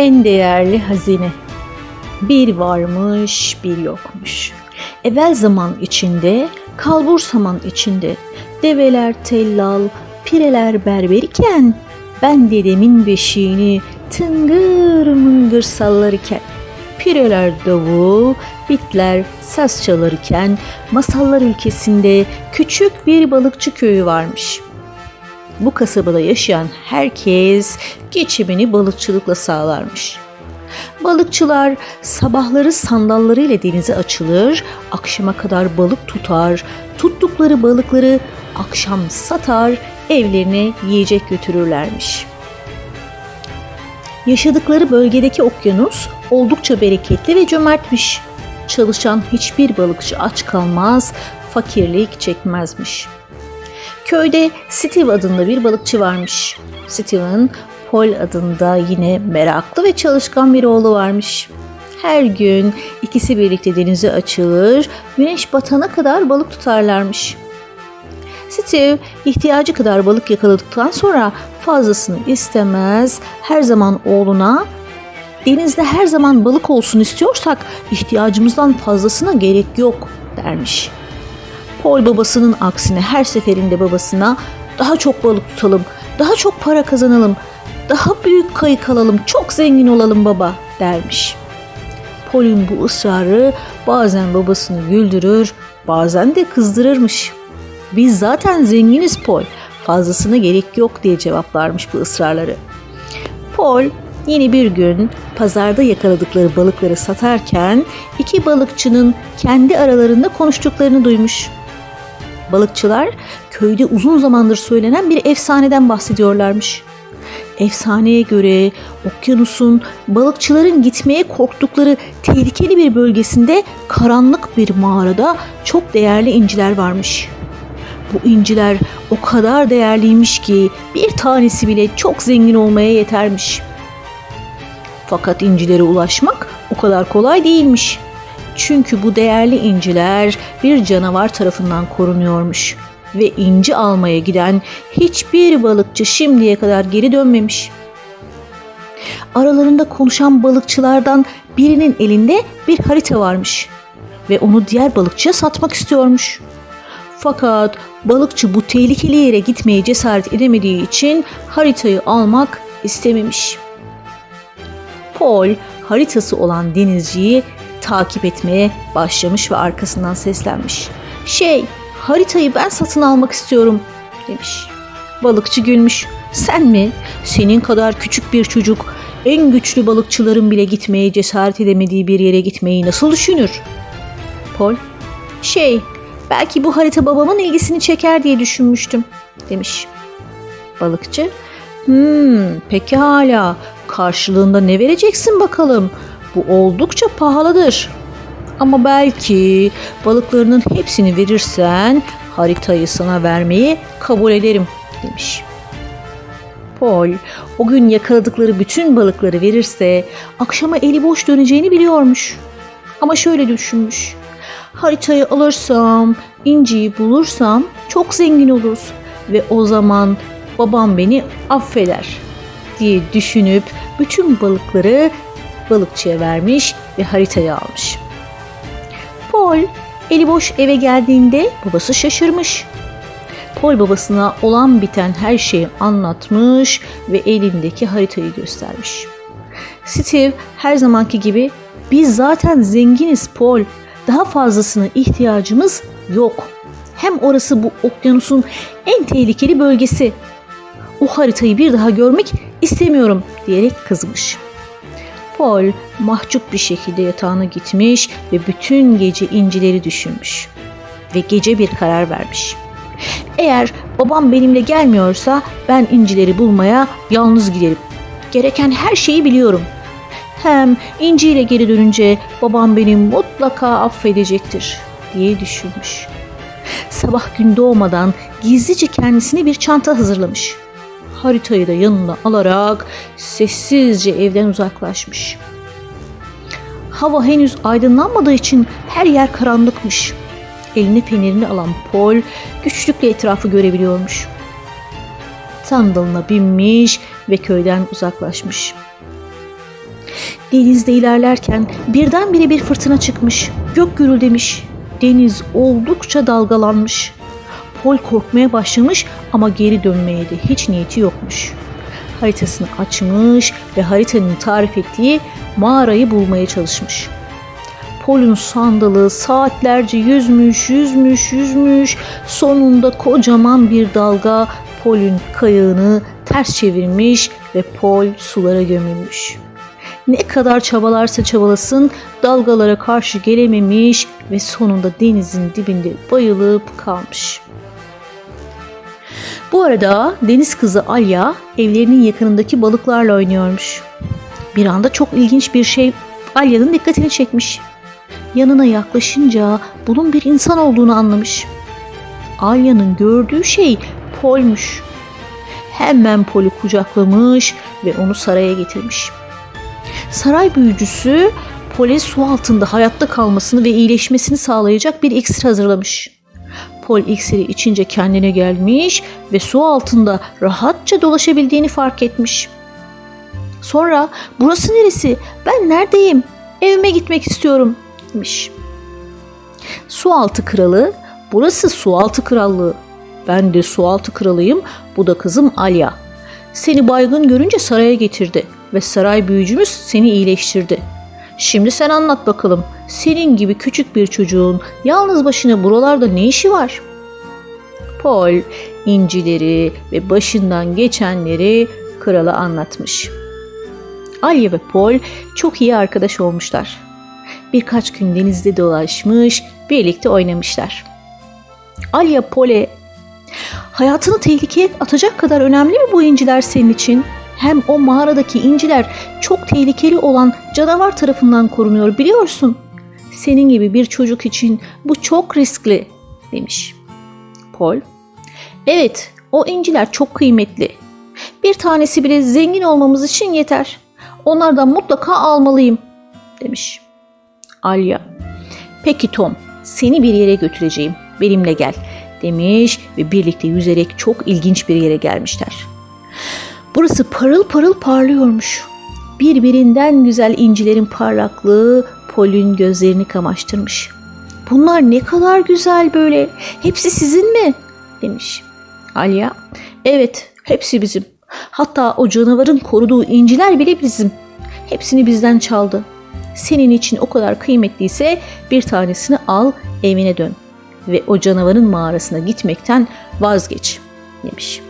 En değerli hazine. Bir varmış, bir yokmuş. Evvel zaman içinde, kalbur saman içinde, develer tellal, pireler berber iken, ben dedemin beşiğini tıngır mıngır sallarken, pireler davul, bitler saz çalarken, masallar ülkesinde küçük bir balıkçı köyü varmış.'' Bu kasabada yaşayan herkes geçimini balıkçılıkla sağlarmış. Balıkçılar sabahları sandallarıyla denize açılır, akşama kadar balık tutar, tuttukları balıkları akşam satar, evlerine yiyecek götürürlermiş. Yaşadıkları bölgedeki okyanus oldukça bereketli ve cömertmiş. Çalışan hiçbir balıkçı aç kalmaz, fakirlik çekmezmiş.'' Köyde Steve adında bir balıkçı varmış. Steve'ın Paul adında yine meraklı ve çalışkan bir oğlu varmış. Her gün ikisi birlikte denize açılır, güneş batana kadar balık tutarlarmış. Steve ihtiyacı kadar balık yakaladıktan sonra fazlasını istemez, her zaman oğluna denizde her zaman balık olsun istiyorsak ihtiyacımızdan fazlasına gerek yok dermiş. Paul babasının aksine her seferinde babasına daha çok balık tutalım, daha çok para kazanalım, daha büyük kayık alalım, çok zengin olalım baba dermiş. Paul'ün bu ısrarı bazen babasını güldürür, bazen de kızdırırmış. Biz zaten zenginiz Paul, fazlasına gerek yok diye cevaplarmış bu ısrarları. Paul yeni bir gün pazarda yakaladıkları balıkları satarken iki balıkçının kendi aralarında konuştuklarını duymuş. Balıkçılar köyde uzun zamandır söylenen bir efsaneden bahsediyorlarmış. Efsaneye göre okyanusun balıkçıların gitmeye korktukları tehlikeli bir bölgesinde karanlık bir mağarada çok değerli inciler varmış. Bu inciler o kadar değerliymiş ki bir tanesi bile çok zengin olmaya yetermiş. Fakat incilere ulaşmak o kadar kolay değilmiş. Çünkü bu değerli inciler bir canavar tarafından korunuyormuş ve inci almaya giden hiçbir balıkçı şimdiye kadar geri dönmemiş. Aralarında konuşan balıkçılardan birinin elinde bir harita varmış ve onu diğer balıkçıya satmak istiyormuş. Fakat balıkçı bu tehlikeli yere gitmeye cesaret edemediği için haritayı almak istememiş. Paul haritası olan denizciyi takip etmeye başlamış ve arkasından seslenmiş. Şey, haritayı ben satın almak istiyorum demiş. Balıkçı gülmüş. Sen mi? Senin kadar küçük bir çocuk en güçlü balıkçıların bile gitmeye cesaret edemediği bir yere gitmeyi nasıl düşünür? Paul, şey, belki bu harita babamın ilgisini çeker diye düşünmüştüm demiş. Balıkçı, hmm, peki hala karşılığında ne vereceksin bakalım? Bu oldukça pahalıdır. Ama belki balıklarının hepsini verirsen haritayı sana vermeyi kabul ederim demiş. Paul o gün yakaladıkları bütün balıkları verirse akşama eli boş döneceğini biliyormuş. Ama şöyle düşünmüş. Haritayı alırsam, inciyi bulursam çok zengin oluruz ve o zaman babam beni affeder diye düşünüp bütün balıkları balıkçıya vermiş ve haritayı almış. Paul eli boş eve geldiğinde babası şaşırmış. Paul babasına olan biten her şeyi anlatmış ve elindeki haritayı göstermiş. Steve her zamanki gibi biz zaten zenginiz Paul. Daha fazlasına ihtiyacımız yok. Hem orası bu okyanusun en tehlikeli bölgesi. O haritayı bir daha görmek istemiyorum diyerek kızmış.'' Paul mahcup bir şekilde yatağına gitmiş ve bütün gece incileri düşünmüş. Ve gece bir karar vermiş. Eğer babam benimle gelmiyorsa ben incileri bulmaya yalnız giderim. Gereken her şeyi biliyorum. Hem İnci ile geri dönünce babam beni mutlaka affedecektir diye düşünmüş. Sabah gün doğmadan gizlice kendisine bir çanta hazırlamış haritayı da yanına alarak sessizce evden uzaklaşmış. Hava henüz aydınlanmadığı için her yer karanlıkmış. Eline fenerini alan Paul güçlükle etrafı görebiliyormuş. Sandalına binmiş ve köyden uzaklaşmış. Denizde ilerlerken birdenbire bir fırtına çıkmış. Gök gürüldemiş. Deniz oldukça dalgalanmış. Pol korkmaya başlamış ama geri dönmeye de hiç niyeti yokmuş. Haritasını açmış ve haritanın tarif ettiği mağarayı bulmaya çalışmış. Pol'un sandalı saatlerce yüzmüş, yüzmüş, yüzmüş. Sonunda kocaman bir dalga Pol'ün kayığını ters çevirmiş ve Pol sulara gömülmüş. Ne kadar çabalarsa çabalasın dalgalara karşı gelememiş ve sonunda denizin dibinde bayılıp kalmış. Bu arada deniz kızı Alya evlerinin yakınındaki balıklarla oynuyormuş. Bir anda çok ilginç bir şey Alya'nın dikkatini çekmiş. Yanına yaklaşınca bunun bir insan olduğunu anlamış. Alya'nın gördüğü şey Pol'muş. Hemen Pol'ü kucaklamış ve onu saraya getirmiş. Saray büyücüsü Pol'e su altında hayatta kalmasını ve iyileşmesini sağlayacak bir iksir hazırlamış. Pol iksiri içince kendine gelmiş ve su altında rahatça dolaşabildiğini fark etmiş. Sonra burası neresi? Ben neredeyim? Evime gitmek istiyorum demiş. Sualtı kralı, burası sualtı krallığı. Ben de sualtı kralıyım, bu da kızım Alya. Seni baygın görünce saraya getirdi ve saray büyücümüz seni iyileştirdi. Şimdi sen anlat bakalım, senin gibi küçük bir çocuğun yalnız başına buralarda ne işi var? Paul incileri ve başından geçenleri krala anlatmış. Alya ve Paul çok iyi arkadaş olmuşlar. Birkaç gün denizde dolaşmış, birlikte oynamışlar. Alya Pole, hayatını tehlikeye atacak kadar önemli mi bu inciler senin için? Hem o mağaradaki inciler çok tehlikeli olan canavar tarafından korunuyor biliyorsun. Senin gibi bir çocuk için bu çok riskli demiş. Paul, evet o inciler çok kıymetli. Bir tanesi bile zengin olmamız için yeter. Onlardan mutlaka almalıyım demiş. Alya. Peki Tom, seni bir yere götüreceğim. Benimle gel demiş ve birlikte yüzerek çok ilginç bir yere gelmişler. Burası parıl parıl parlıyormuş. Birbirinden güzel incilerin parlaklığı Pol'ün gözlerini kamaştırmış. Bunlar ne kadar güzel böyle. Hepsi sizin mi? demiş. Alya, evet hepsi bizim. Hatta o canavarın koruduğu inciler bile bizim. Hepsini bizden çaldı. Senin için o kadar kıymetliyse bir tanesini al evine dön ve o canavarın mağarasına gitmekten vazgeç demiş.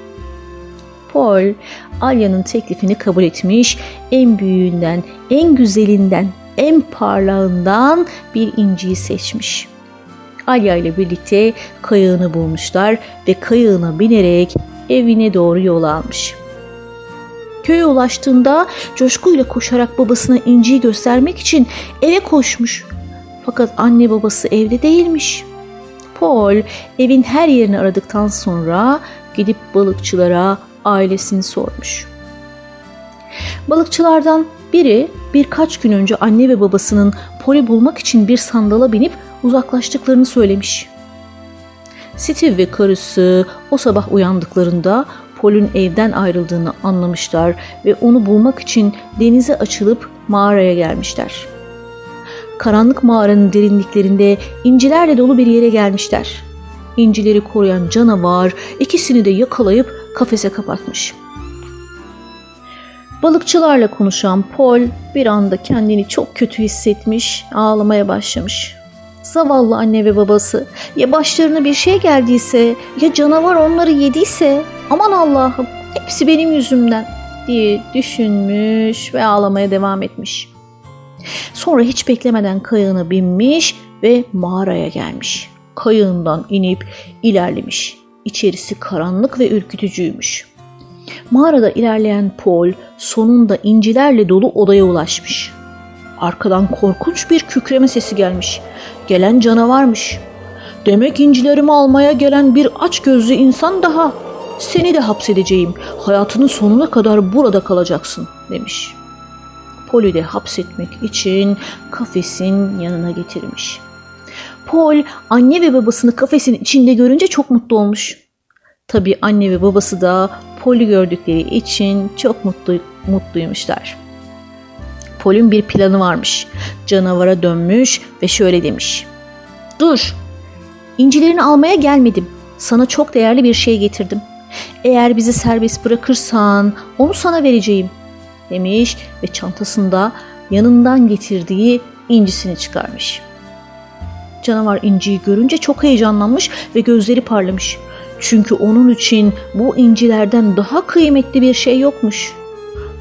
Paul Alya'nın teklifini kabul etmiş, en büyüğünden, en güzelinden, en parlağından bir inciyi seçmiş. Alya ile birlikte kayığını bulmuşlar ve kayığına binerek evine doğru yol almış. Köye ulaştığında coşkuyla koşarak babasına inciyi göstermek için eve koşmuş. Fakat anne babası evde değilmiş. Paul evin her yerini aradıktan sonra gidip balıkçılara ailesini sormuş. Balıkçılardan biri birkaç gün önce anne ve babasının Pol'ü bulmak için bir sandala binip uzaklaştıklarını söylemiş. Steve ve karısı o sabah uyandıklarında Pol'ün evden ayrıldığını anlamışlar ve onu bulmak için denize açılıp mağaraya gelmişler. Karanlık mağaranın derinliklerinde incilerle dolu bir yere gelmişler. İncileri koruyan canavar ikisini de yakalayıp kafese kapatmış. Balıkçılarla konuşan Paul bir anda kendini çok kötü hissetmiş, ağlamaya başlamış. Zavallı anne ve babası ya başlarına bir şey geldiyse ya canavar onları yediyse aman Allah'ım hepsi benim yüzümden diye düşünmüş ve ağlamaya devam etmiş. Sonra hiç beklemeden kayığına binmiş ve mağaraya gelmiş. Kayığından inip ilerlemiş. İçerisi karanlık ve ürkütücüymüş. Mağarada ilerleyen Paul sonunda incilerle dolu odaya ulaşmış. Arkadan korkunç bir kükreme sesi gelmiş. Gelen canavarmış. Demek incilerimi almaya gelen bir aç gözlü insan daha. Seni de hapsedeceğim. Hayatının sonuna kadar burada kalacaksın demiş. Pol'ü de hapsetmek için kafesin yanına getirmiş. Paul anne ve babasını kafesin içinde görünce çok mutlu olmuş. Tabii anne ve babası da Pol'ü gördükleri için çok mutlu, mutluymuşlar. Pol'ün bir planı varmış. Canavara dönmüş ve şöyle demiş. Dur, incilerini almaya gelmedim. Sana çok değerli bir şey getirdim. Eğer bizi serbest bırakırsan onu sana vereceğim demiş ve çantasında yanından getirdiği incisini çıkarmış. Canavar inciyi görünce çok heyecanlanmış ve gözleri parlamış. Çünkü onun için bu incilerden daha kıymetli bir şey yokmuş.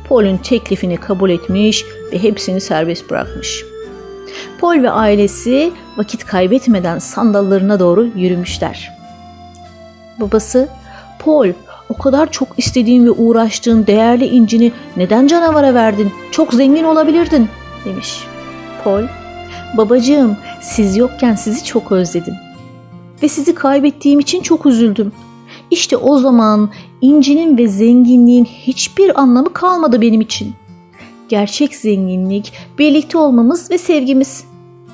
Paul'ün teklifini kabul etmiş ve hepsini serbest bırakmış. Paul ve ailesi vakit kaybetmeden sandallarına doğru yürümüşler. Babası, Paul, o kadar çok istediğin ve uğraştığın değerli incini neden canavara verdin? Çok zengin olabilirdin, demiş. Paul, babacığım siz yokken sizi çok özledim. Ve sizi kaybettiğim için çok üzüldüm. İşte o zaman incinin ve zenginliğin hiçbir anlamı kalmadı benim için. Gerçek zenginlik birlikte olmamız ve sevgimiz.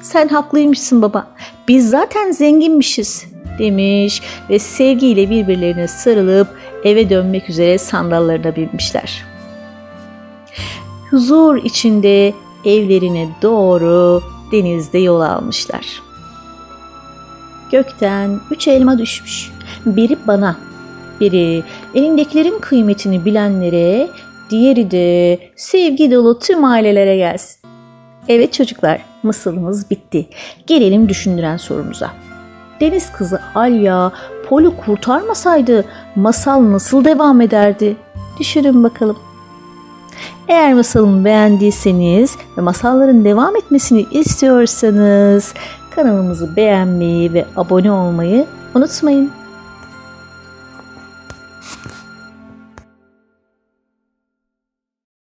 Sen haklıymışsın baba. Biz zaten zenginmişiz demiş ve sevgiyle birbirlerine sarılıp eve dönmek üzere sandallarına binmişler. Huzur içinde evlerine doğru denizde yol almışlar. Gökten üç elma düşmüş. Biri bana, biri elindekilerin kıymetini bilenlere, diğeri de sevgi dolu tüm ailelere gelsin. Evet çocuklar, masalımız bitti. Gelelim düşündüren sorumuza. Deniz kızı Alya Pol'ü kurtarmasaydı masal nasıl devam ederdi? Düşünün bakalım. Eğer masalımı beğendiyseniz ve masalların devam etmesini istiyorsanız kanalımızı beğenmeyi ve abone olmayı unutmayın.